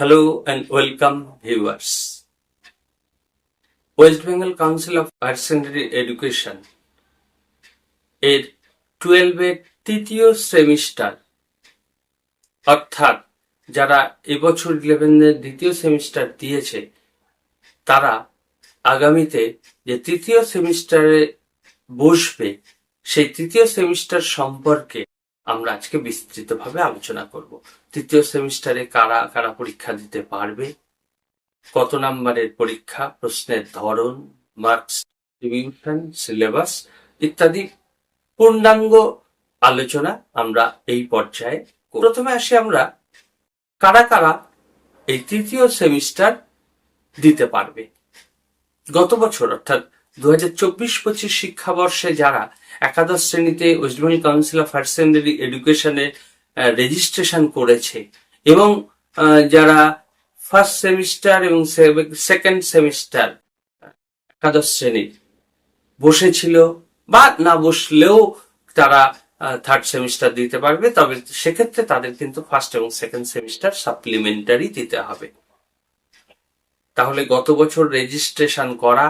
Hello and welcome, viewers. West Bengal Council of Higher Secondary Education এর টুয়েলভের তৃতীয় semester অর্থাৎ যারা এবছর ইলেভেনের দ্বিতীয় সেমিস্টার দিয়েছে, তারা আগামীতে যে তৃতীয় সেমিস্টারে বসবে, সেই তৃতীয় সেমিস্টার সম্পর্কে আমরা আজকে বিস্তৃতভাবে আলোচনা করব। তৃতীয় সেমিস্টারে কারা কারা পরীক্ষা দিতে পারবে? কত নাম্বারের পরীক্ষা? প্রশ্নের ধরন, মার্কস, ডিভিশন, সিলেবাস ইত্যাদি পূর্ণাঙ্গ আলোচনা আমরা এই পর্যায়ে প্রথমে আসি আমরা, কারা কারা এই তৃতীয় সেমিস্টার দিতে পারবে? গত বছর, অর্থাৎ দু হাজার চব্বিশ পঁচিশ শিক্ষাবর্ষে যারা একাদশ শ্রেণীতে West Bengal council of higher secondary এডুকেশনে registration করেছে এবং যারা ফার্স্ট সেমিস্টার এবং সেকেন্ড সেমিস্টার একাদশ শ্রেণির বসেছিল বা না বসলেও তারা থার্ড সেমিস্টার দিতে পারবে, তবে সেক্ষেত্রে তাদের কিন্তু ফার্স্ট এবং সেকেন্ড সেমিস্টার সাপ্লিমেন্টারি দিতে হবে। তাহলে গত বছর রেজিস্ট্রেশন করা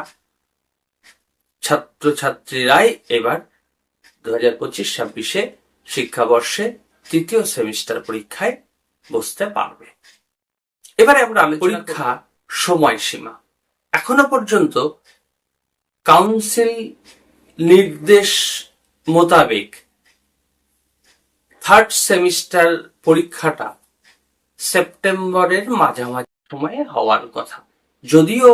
ছাত্রছাত্রীরাই এবার দু হাজার পঁচিশ ছাব্বিশে শিক্ষাবর্ষে তৃতীয় সেমিস্টার পরীক্ষায় বসতে পারবে। এবারে আমরা পরীক্ষা? সময়সীমা। এখনও পর্যন্ত কাউন্সিল নির্দেশ মোতাবেক থার্ড সেমিস্টার পরীক্ষাটা সেপ্টেম্বরের মাঝামাঝি সময়ে হওয়ার কথা। যদিও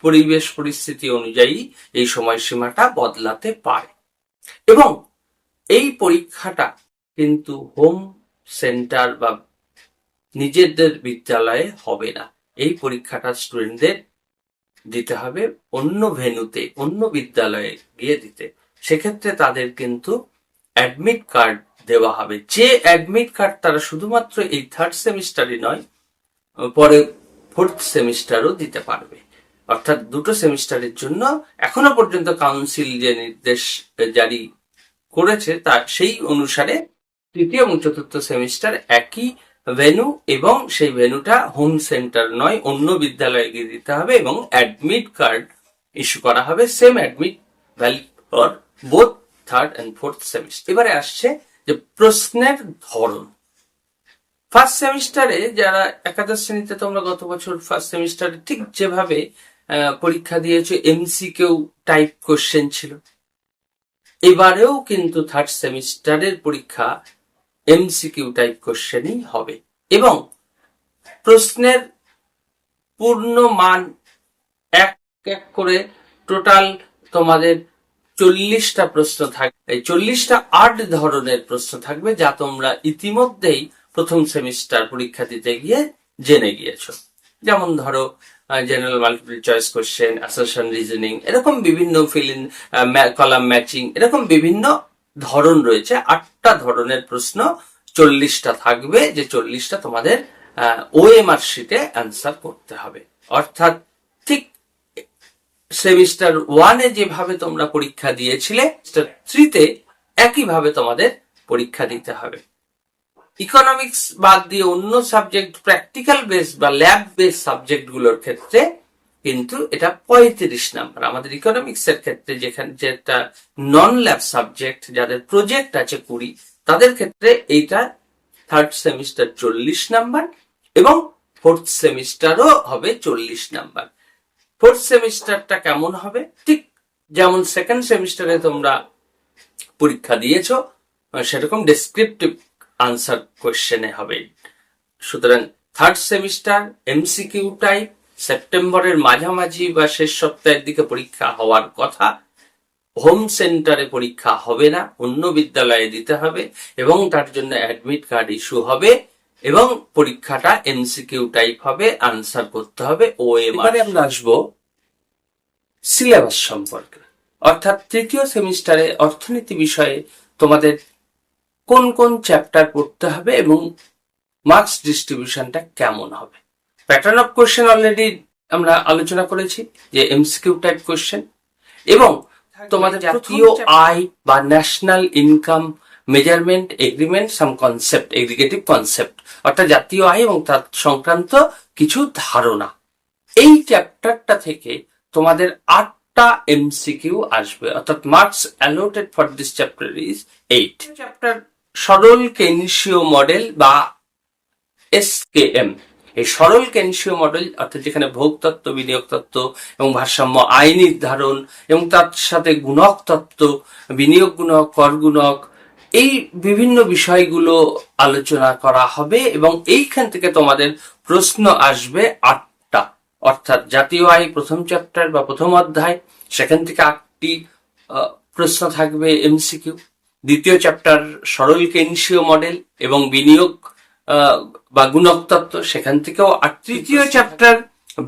পরিবেশ পরিস্থিতি অনুযায়ী এই সময়সীমাটা বদলাতে পারে। এবং এই পরীক্ষাটা কিন্তু হোম সেন্টার বা নিজেদের বিদ্যালয়ে হবে না। এই পরীক্ষাটা স্টুডেন্টদের দিতে হবে অন্য ভেন্যুতে, অন্য বিদ্যালয়ে গিয়ে দিতে। সেক্ষেত্রে তাদের কিন্তু অ্যাডমিট কার্ড দেওয়া হবে। যে অ্যাডমিট কার্ড তারা শুধুমাত্র এই থার্ড সেমিস্টারই নয়, পরে ফোর্থ সেমিস্টারও দিতে পারবে। অর্থাৎ দুটো সেমিস্টারের জন্য এখনও পর্যন্ত কাউন্সিল যে নির্দেশ জারি করেছে, তার সেই অনুসারে তৃতীয় এবং চতুর্থ সেমিস্টার একই ভেনু এবং সেই ভেনুটা হোম সেন্টার নয়, অন্য বিদ্যালয়ে গিয়ে দিতে হবে এবং অ্যাডমিট কার্ড ইস্যু করা হবে, same admit for both third and fourth semester. এবারে আসছে যে প্রশ্নের ধরন। ফার্স্ট সেমিস্টারে যারা একাদশ শ্রেণীতে তোমরা গত বছর ফার্স্ট সেমিস্টারে ঠিক যেভাবে পরীক্ষা দিয়েছ এমসিকেও টাইপ কোশ্চেন ছিল। এবারেও কিন্তু থার্ড সেমিস্টারের পরীক্ষা এমসিকিউ টাইপ কোশ্চেনই হবে। এবং প্রশ্নের পূর্ণ মান এক এক করে টোটাল তোমাদের চল্লিশটা প্রশ্ন থাকবে এই চল্লিশটা আট ধরনের প্রশ্ন থাকবে যা তোমরা ইতিমধ্যেই প্রথম সেমিস্টার পরীক্ষা দিতে গিয়ে জেনে গিয়েছো। যেমন ধরো general multiple choice question assertion reasoning এরকম বিভিন্ন ফিল কলাম ম্যাচিং এরকম বিভিন্ন ধরন রয়েছে। আটটা ধরনের প্রশ্ন, চল্লিশটা থাকবে, যে চল্লিশটা তোমাদের ওএমআর শিটে অ্যান্সার করতে হবে। অর্থাৎ ঠিক সেমিস্টার ওয়ানে যেভাবে তোমরা পরীক্ষা দিয়েছিলে থ্রিতে একইভাবে তোমাদের পরীক্ষা দিতে হবে। ইকোনমিক্স বাদ দিয়ে অন্য সাবজেক্ট প্র্যাকটিক্যাল বেস বা ল্যাব বেস সাবজেক্টগুলোর ক্ষেত্রে কিন্তু এটা পঁয়ত্রিশ নাম্বার আমাদের ইকোনমিক্স এর ক্ষেত্রে যেখানে যেটা নন ল্যাব সাবজেক্ট যাদের প্রজেক্ট আছে কুড়ি, তাদের ক্ষেত্রে এইটা থার্ড সেমিস্টার চল্লিশ নাম্বার এবং ফোর্থ সেমিস্টারও হবে চল্লিশ নাম্বার ফোর্থ সেমিস্টারটা কেমন হবে? ঠিক যেমন সেকেন্ড সেমিস্টারে তোমরা পরীক্ষা দিয়েছ, সেরকম ডেসক্রিপটিভ আনসার কোয়েশ্চেনে হবে। সুতরাং থার্ড সেমিস্টার এমসিকিউ টাইপ সেপ্টেম্বরের মাঝামাঝি বা শেষ সপ্তাহের দিকে পরীক্ষা হওয়ার কথা হোম সেন্টারে পরীক্ষা হবে না, অন্য বিদ্যালয়ে দিতে হবে এবং তার জন্য অ্যাডমিট কার্ড ইস্যু হবে এবং পরীক্ষাটা এমসিকিউ টাইপ হবে আনসার করতে হবে ও এবারে আমরা আসব সিলেবাস সম্পর্কে। অর্থাৎ তৃতীয় সেমিস্টারে অর্থনীতি বিষয়ে তোমাদের কোন কোন চ্যাপ্টার পড়তে হবে এবং মার্কস ডিস্ট্রিবিউশনটা কেমন হবে? প্যাটার্ন অফ কোশ্চেন অলরেডি আমরা আলোচনা করেছি যে এমসিকিউ টাইপ কোশ্চেন এবং তোমাদের জাতীয় আয় বা national income measurement agreement some concept aggregative concept অর্থাৎ জাতীয় আয় এবং তার সংক্রান্ত কিছু ধারণা। এই চ্যাপ্টারটা থেকে তোমাদের আটটা এমসিকিউ আসবে অর্থাৎ marks allotted for this chapter is eight chapter সরল কেনশীয় মডেল বা এসকেএম এই সরল কেনশীয় মডেল, অর্থাৎ যেখানে ভোগ তত্ত্ব বিনিয়োগ তত্ত্ব এবং ভারসাম্য আয় নির্ধারণ এবং তার সাথে গুণক তত্ত্ব, বিনিয়োগ গুণক, কর গুণক, এই বিভিন্ন বিষয়গুলো আলোচনা করা হবে এবং এইখান থেকে তোমাদের প্রশ্ন আসবে আটটা। অর্থাৎ জাতীয় আয় প্রথম চ্যাপ্টার বা প্রথম অধ্যায়, সেখান থেকে আটটি প্রশ্ন থাকবে এমসিকিউ দ্বিতীয় চ্যাপ্টার সরল কেনশীয় মডেল এবং বিনিয়োগ বা গুণক তত্ত্ব সেখান থেকেও আর তৃতীয় chapter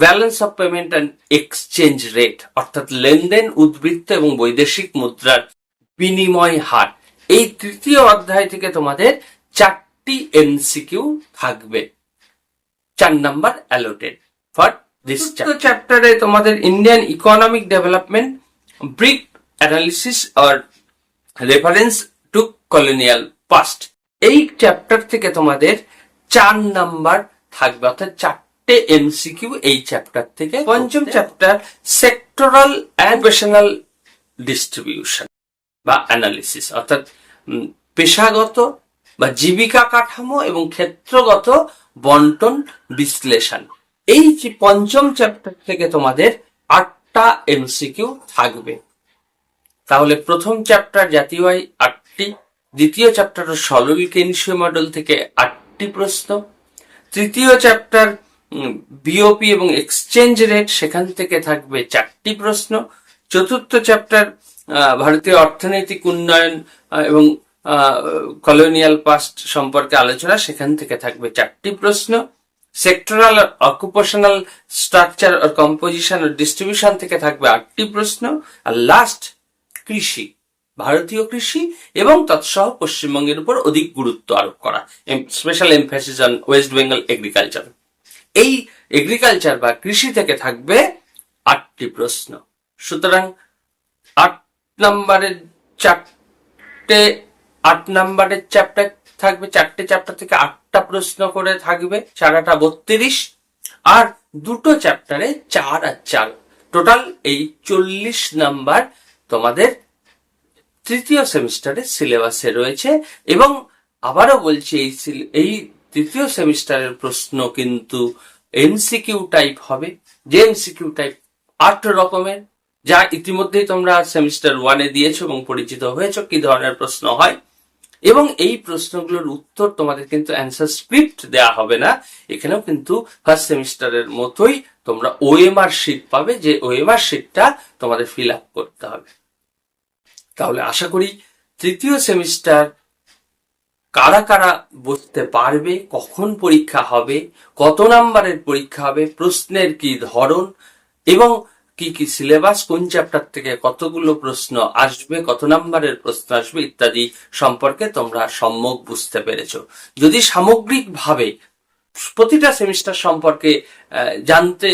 balance of payment and exchange rate অর্থাৎ লেনদেন উদ্বৃত্ত এবং বৈদেশিক মুদ্রার বিনিময় হার। এই তৃতীয় অধ্যায় থেকে তোমাদের চারটি এমসিকিউ থাকবে। চার নাম্বার অ্যালোটেড ফর দিস চ্যাপ্টারে তোমাদের Indian economic development brick analysis R reference to colonial past এই চ্যাপ্টার থেকে তোমাদের চার নাম্বার থাকবে অর্থাৎ চারটে এমসিকিউ এই চ্যাপ্টার থেকে পঞ্চম চ্যাপ্টার সেক্টরাল অ্যান্ড ডিস্ট্রিবিউশন বা অ্যানালিসিস অর্থাৎ পেশাগত বা জীবিকা কাঠামো এবং ক্ষেত্রগত বন্টন বিশ্লেষণ। এই যে পঞ্চম চ্যাপ্টার থেকে তোমাদের আটটা এমসিকিউ থাকবে। তাহলে প্রথম চ্যাপ্টার জাতীয় আয় আটটি, দ্বিতীয় চ্যাপ্টার সরল কেনশীয় মডেল থেকে আটটি প্রশ্ন, তৃতীয় চ্যাপ্টার বিওপি এবং এক্সচেঞ্জ রেট সেখান থেকে থাকবে চারটি প্রশ্ন, চতুর্থ চ্যাপ্টার ভারতীয় অর্থনৈতিক উন্নয়ন এবং কলোনিয়াল পাস্ট সম্পর্কে আলোচনা, সেখান থেকে থাকবে চারটি প্রশ্ন sectoral occupational structure composition distribution থেকে থাকবে আটটি প্রশ্ন, আর লাস্ট কৃষি, ভারতীয় কৃষি এবং তৎসহ পশ্চিমবঙ্গের উপর অধিক গুরুত্ব আরোপ করা। Special emphasis on West Bengal agriculture এই এগ্রিকালচার বা কৃষি থেকে থাকবে আটটি প্রশ্ন। সুতরাং আট নম্বরের চারটে, আট নম্বরের চ্যাপ্টার থাকবে, চারটে চ্যাপ্টার থেকে আটটা প্রশ্ন করে থাকবে চারাটা বত্রিশ। আর দুটো চ্যাপ্টারে চার আর চার। টোটাল এই চল্লিশ নাম্বার তোমাদের তৃতীয় সেমিস্টারের সিলেবাসে রয়েছে এবং আবারও বলছি, এই এই তৃতীয় সেমিস্টারের প্রশ্ন কিন্তু এমসিকিউ টাইপ হবে। যে এমসিকিউ টাইপ আট রকমের, যা ইতিমধ্যেই তোমরা সেমিস্টার ওয়ানে দিয়েছ এবং পরিচিত হয়েছো কি ধরনের প্রশ্ন হয়। এবং এই প্রশ্নগুলোর উত্তর তোমাদের কিন্তু অ্যান্সার স্ক্রিপ্ট দেওয়া হবে না। এখানেও কিন্তু ফার্স্ট সেমিস্টারের মতোই তোমরা ওএমআর শিট পাবে, যে ওএমআর শিটটা তোমাদের ফিল আপ করতে হবে। তাহলে আশা করি তৃতীয় সেমিস্টার কারা কারা বুঝতে পারবে, কখন পরীক্ষা হবে, কত নাম্বারের পরীক্ষা হবে, প্রশ্নের কি ধরন, এবং কি কি সিলেবাস, কোন চ্যাপ্টার থেকে কতগুলো প্রশ্ন আসবে, কত নাম্বারের প্রশ্ন আসবে ইত্যাদি সম্পর্কে তোমরা সম্যক বুঝতে পেরেছ। যদি সামগ্রিকভাবে প্রতিটা সেমিস্টার সম্পর্কে জানতে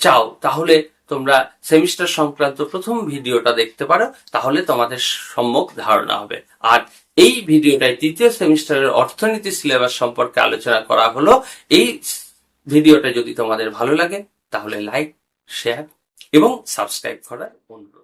চাও, তাহলে তোমরা সেমিস্টার সংক্রান্ত প্রথম ভিডিওটা দেখতে পারো, তাহলে তোমাদের সম্যক ধারণা হবে। আর এই ভিডিওটায় তৃতীয় সেমিস্টারের অর্থনীতি সিলেবাস সম্পর্কে আলোচনা করা হলো। এই ভিডিওটা যদি তোমাদের ভালো লাগে, তাহলে লাইক, শেয়ার এবং সাবস্ক্রাইব করার অনুরোধ।